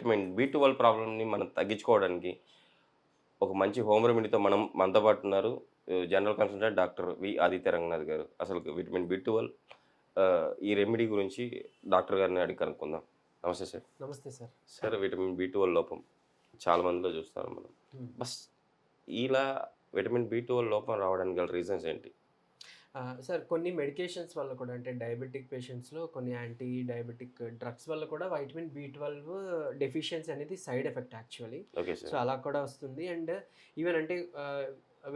Vitamin B twelve ప్రాబ్లమ్ని మనం తగ్గించుకోవడానికి ఒక మంచి హోమ్ రెమెడీతో మనం మనతో పాటు ఉన్నారు general consultant doctor V Aditya Ranganath garu. అసలు విటమిన్ బి ట్వెల్వ్ ఈ రెమెడీ గురించి డాక్టర్ గారిని అడిగి కనుక్కుందాం. Namaste sir. Namaste sir. Sir vitamin B twelve లోపం చాలా మందిలో చూస్తారు మనం. బస్ ఇలా విటమిన్ బి ట్వెల్వ్ లోపం రావడానికి గల రీజన్స్ ఏంటి? సార్ కొన్ని మెడికేషన్స్ వల్ల కూడా అంటే డయాబెటిక్ పేషెంట్స్లో కొన్ని యాంటీ డయాబెటిక్ డ్రగ్స్ వల్ల కూడా వైటమిన్ బి ట్వెల్వ్ డెఫిషియన్సీ అనేది side effect actually. Okay so అలా కూడా వస్తుంది. అండ్ ఈవెన్ అంటే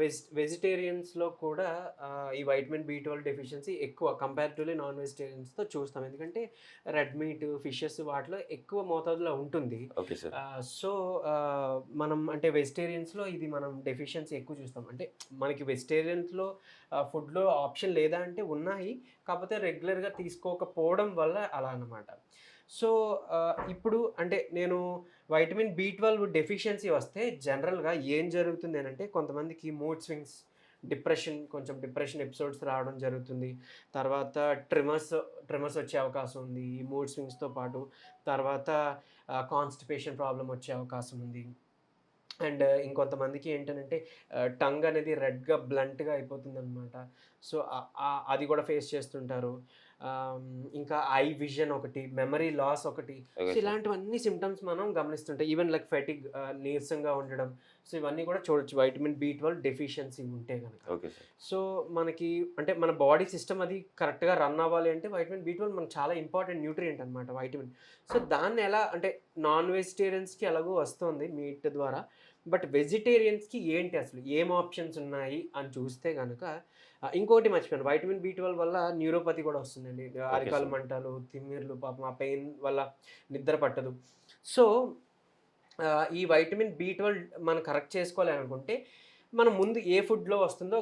వెజ్ వెజిటేరియన్స్లో కూడా ఈ వైటమిన్ బి ట్వెల్వ్ డెఫిషియన్సీ ఎక్కువ కంపారిటివ్లీ నాన్ వెజిటేరియన్స్తో చూస్తాం. ఎందుకంటే రెడ్ మీట్ ఫిషెస్ వాటిలో ఎక్కువ మోతాదులో ఉంటుంది. Okay sir. సో మనం అంటే వెజిటేరియన్స్లో ఇది మనం డెఫిషియన్సీ ఎక్కువ చూస్తాం. అంటే మనకి వెజిటేరియన్స్లో ఫుడ్లో ఆప్షన్ లేదా అంటే ఉన్నాయి. కాకపోతే రెగ్యులర్గా తీసుకోకపోవడం వల్ల అలా అన్నమాట. సో ఇప్పుడు అంటే నేను వైటమిన్ బి ట్వెల్వ్ డెఫిషియన్సీ వస్తే జనరల్గా ఏం జరుగుతుంది అని అంటే కొంతమందికి మూడ్ స్వింగ్స్ డిప్రెషన్ కొంచెం డిప్రెషన్ ఎపిసోడ్స్ రావడం జరుగుతుంది. తర్వాత ట్రిమర్స్ ట్రిమర్స్ వచ్చే అవకాశం ఉంది. ఈ మూడ్ స్వింగ్స్తో పాటు తర్వాత కాన్స్టిపేషన్ ప్రాబ్లం వచ్చే అవకాశం ఉంది. అండ్ ఇంకొంతమందికి ఏంటంటే టంగ్ అనేది రెడ్గా బ్లంట్గా అయిపోతుంది అనమాట సో అది కూడా ఫేస్ చేస్తుంటారు. ఇంకా ఐ విజన్ ఒకటి మెమరీ లాస్ ఒకటి. ఇలాంటివన్నీ సిమ్టమ్స్ మనం గమనిస్తుంటాం ఈవెన్ లైక్ ఫెటిక్ నీరసంగా ఉండడం. సో ఇవన్నీ కూడా చూడొచ్చు. వైటమిన్ బి ట్వెల్వ్ డెఫిషియన్సీ ఉంటే కనుక సో మనకి అంటే మన బాడీ సిస్టమ్ అది కరెక్ట్గా రన్ అవ్వాలి అంటే వైటమిన్ బి ట్వెల్వ్ మనకు చాలా ఇంపార్టెంట్ న్యూట్రియంట్ అనమాట వైటమిన్ సో దాన్ని ఎలా అంటే నాన్ వెజిటేరియన్స్కి ఎలాగో వస్తుంది మీట్ ద్వారా. బట్ వెజిటేరియన్స్కి ఏంటి అసలు? ఏం ఆప్షన్స్ ఉన్నాయి? అని చూస్తే కనుక ఇంకోటి మర్చిపోయాను. వైటమిన్ బి ట్వెల్వ్ వల్ల న్యూరోపతి కూడా వస్తుందండి. అరికాలు. మంటలు తిమ్మిర్లు పాపం ఆ పెయిన్ వల్ల నిద్ర పట్టదు. సో ఈ వైటమిన్ బి ట్వెల్వ్ మనం కరెక్ట్ చేసుకోవాలి అనుకుంటే మనం ముందు ఏ ఫుడ్లో వస్తుందో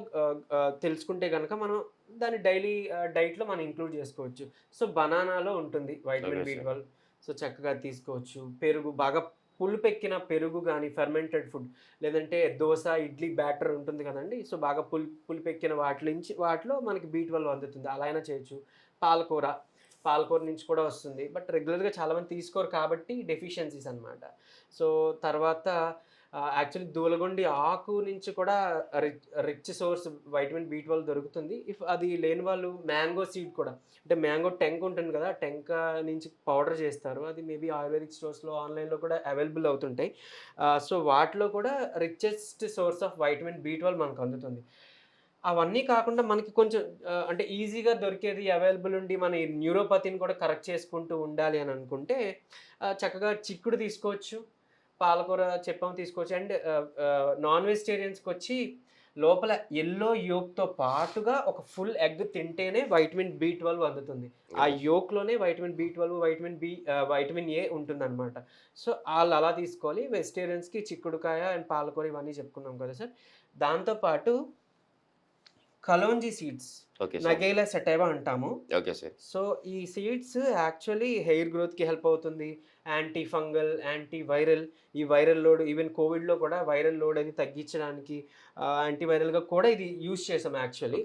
తెలుసుకుంటే కనుక మనం దాన్ని డైలీ డైట్లో మనం ఇంక్లూడ్ చేసుకోవచ్చు. సో బనానాలో ఉంటుంది వైటమిన్ బి. ట్వెల్వ్. సో చక్కగా తీసుకోవచ్చు. పెరుగు బాగా పులుపెక్కిన పెరుగు కానీ ఫెర్మెంటెడ్ ఫుడ్ లేదంటే దోశ ఇడ్లీ బ్యాటర్ ఉంటుంది కదండి. సో బాగా పుల్ పులిపెక్కిన వాటి నుంచి వాటిలో మనకి బీ ట్వెల్వ్ అందుతుంది. అలా అయినా చేయొచ్చు. పాలకూర పాలకూర నుంచి కూడా వస్తుంది. బట్ రెగ్యులర్గా చాలామంది తీసుకోరు కాబట్టి డెఫిషియన్సీస్ అన్నమాట. సో తర్వాత యాక్చువల్లీ దూలగొండి ఆకు నుంచి కూడా rich rich source vitamin B twelve దొరుకుతుంది. ఇఫ్ అది లేని వాళ్ళు మ్యాంగో సీడ్ కూడా అంటే మ్యాంగో టెంక్ ఉంటుంది కదా టెంక నుంచి పౌడర్ చేస్తారు. అది మేబీ ఆయుర్వేదిక్ స్టోర్స్లో ఆన్లైన్లో కూడా అవైలబుల్ అవుతుంటాయి. సో వాటిలో కూడా richest source of vitamin B twelve మనకు అందుతుంది. అవన్నీ కాకుండా మనకి కొంచెం అంటే ఈజీగా దొరికేది అవైలబుల్ ఉండి మన న్యూరోపతిని కూడా కరెక్ట్ చేసుకుంటూ ఉండాలి అని అనుకుంటే చక్కగా చిక్కుడు తీసుకోవచ్చు. పాలకూర చెప్పాము తీసుకోవచ్చు. అండ్ నాన్ వెజిటేరియన్స్కి వచ్చి లోపల ఎల్లో యోక్తో పాటుగా ఒక ఫుల్ ఎగ్ తింటేనే వైటమిన్ బి ట్వెల్వ్ అందుతుంది. ఆ యోక్లోనే vitamin B twelve vitamin B vitamin A ఉంటుందన్నమాట. సో వాళ్ళు అలా తీసుకోవాలి. వెజిటేరియన్స్కి చిక్కుడుకాయ అండ్ పాలకూర ఇవన్నీ చెప్పుకున్నాం కదా సార్. దాంతోపాటు కలోంజీ సీడ్స్. నగేలా సెటైవా అంటాము. ఓకే సార్ సో ఈ సీడ్స్ యాక్చువల్లీ హెయిర్ గ్రోత్కి హెల్ప్ అవుతుంది. యాంటీ ఫంగల్ యాంటీ వైరల్ ఈ వైరల్ లోడ్ ఈవెన్ కోవిడ్లో కూడా వైరల్ లోడ్ అది తగ్గించడానికి యాంటీ వైరల్గా కూడా ఇది యూజ్ చేసాం యాక్చువల్లీ.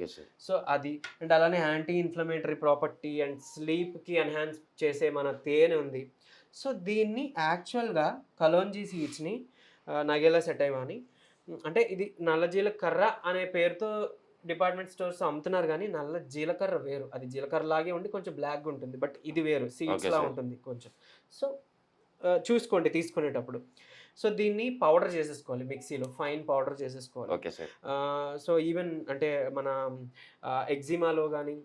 సో అది అండ్ అలానే యాంటీ ఇన్ఫ్లమేటరీ ప్రాపర్టీ అండ్ స్లీప్కి ఎన్హాన్స్ చేసే మన తేనె ఉంది. సో దీన్ని యాక్చువల్గా కలోంజీ సీడ్స్ని నగేలా సెటైవా అని అంటే ఇది నల్ల జీలకర్ర అనే పేరుతో డిపార్ట్మెంట్ స్టోర్స్ అమ్ముతున్నారు కానీ నల్ల జీలకర్ర వేరు. అది జీలకర్ర లాగే ఉండి కొంచెం బ్లాక్గా ఉంటుంది బట్ ఇది వేరు. సీడ్స్ లా. ఉంటుంది కొంచెం. సో చూసుకోండి తీసుకునేటప్పుడు. సో దీన్ని పౌడర్ చేసేసుకోవాలి మిక్సీలో ఫైన్ పౌడర్ చేసేసుకోవాలి. సో ఈవెన్ అంటే మన ఎగ్జిమాలో కానీ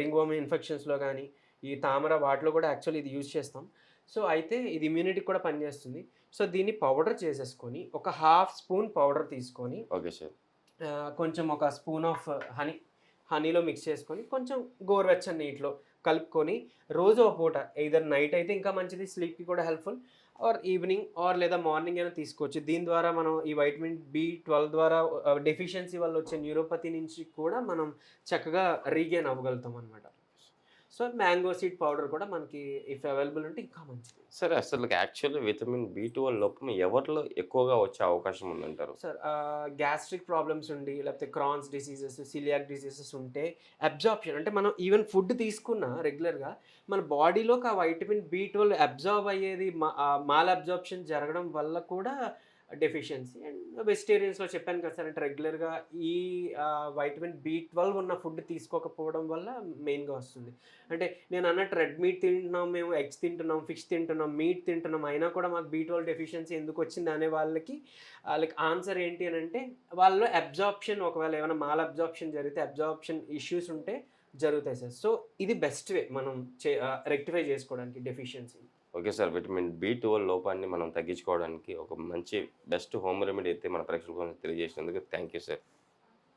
రింగ్ వోమ్ ఇన్ఫెక్షన్స్లో కానీ ఈ తామర వాటిలో కూడా యాక్చువల్లీ ఇది యూజ్ చేస్తాం. సో అయితే ఇది ఇమ్యూనిటీకి కూడా పనిచేస్తుంది. సో దీన్ని పౌడర్ చేసేసుకొని ఒక హాఫ్ స్పూన్ పౌడర్ తీసుకొని ఓకే సార్ కొంచెం ఒక స్పూన్ ఆఫ్ హనీ హనీలో మిక్స్ చేసుకొని కొంచెం గోరువెచ్చని నీటిలో కలుపుకొని రోజు ఒక పూట ఇదర్ నైట్ అయితే ఇంకా మంచిది స్లీప్కి కూడా హెల్ప్ఫుల్ ఆర్ ఈవినింగ్ ఆర్ లేదా మార్నింగ్ అయినా తీసుకోవచ్చు. దీని ద్వారా మనం ఈ వైటమిన్ బి ట్వెల్వ్ ద్వారా డెఫిషియన్సీ వల్ల వచ్చే న్యూరోపతి నుంచి కూడా మనం చక్కగా రీగైన్ అవ్వగలుగుతాం అనమాట సో మ్యాంగో సీడ్ పౌడర్ కూడా మనకి ఇఫ్ అవైలబుల్ ఉంటే ఇంకా మంచిది. సరే అసలు యాక్చువల్లీ విటమిన్ బి ట్వెల్వ్ లోపం ఎవరిలో ఎక్కువగా వచ్చే అవకాశం ఉందంటారు? సార్ గ్యాస్ట్రిక్ ప్రాబ్లమ్స్ ఉండి లేకపోతే క్రాన్స్ డిసీజెస్ సిలియాక్ డిసీజెస్ ఉంటే అబ్జార్ప్షన్ అంటే మనం ఈవెన్ ఫుడ్ తీసుకున్నా రెగ్యులర్గా మన బాడీలోకి ఆ వైటమిన్ బి ట్వెల్వ్ అబ్జార్బ్ అయ్యేది మాల్ అబ్జార్ప్షన్ జరగడం వల్ల కూడా డెఫిషియన్సీ అండ్ వెజిటేరియన్స్లో చెప్పాను కదా సార్ అంటే రెగ్యులర్గా ఈ వైటమిన్ బి ట్వెల్వ్ ఉన్న ఫుడ్ తీసుకోకపోవడం వల్ల మెయిన్గా వస్తుంది. అంటే నేను అన్నట్టు రెడ్ మీట్ తింటున్నాం మేము ఎగ్స్ తింటున్నాం ఫిష్ తింటున్నాం మీట్ తింటున్నాం అయినా కూడా మాకు బి ట్వెల్వ్ డెఫిషియన్సీ ఎందుకు వచ్చింది అనే వాళ్ళకి లైక్ ఆన్సర్ ఏంటి అని అంటే వాళ్ళు అబ్జార్ప్షన్ ఒకవేళ ఏమైనా మాల్ అబ్జార్ప్షన్ జరిగితే అబ్జార్ప్షన్ ఇష్యూస్ ఉంటే జరుగుతాయి సార్. సో ఇది బెస్ట్ వే మనం చే రెక్టిఫై చేసుకోవడానికి deficiency okay sir. Vitamin B twelve లోపాన్ని మనం తగ్గించుకోవడానికి ఒక మంచి బెస్ట్ హోమ్ రెమెడీ అయితే మన ప్రేక్షకులకు తెలియజేసినందుకు థ్యాంక్ యూ సార్.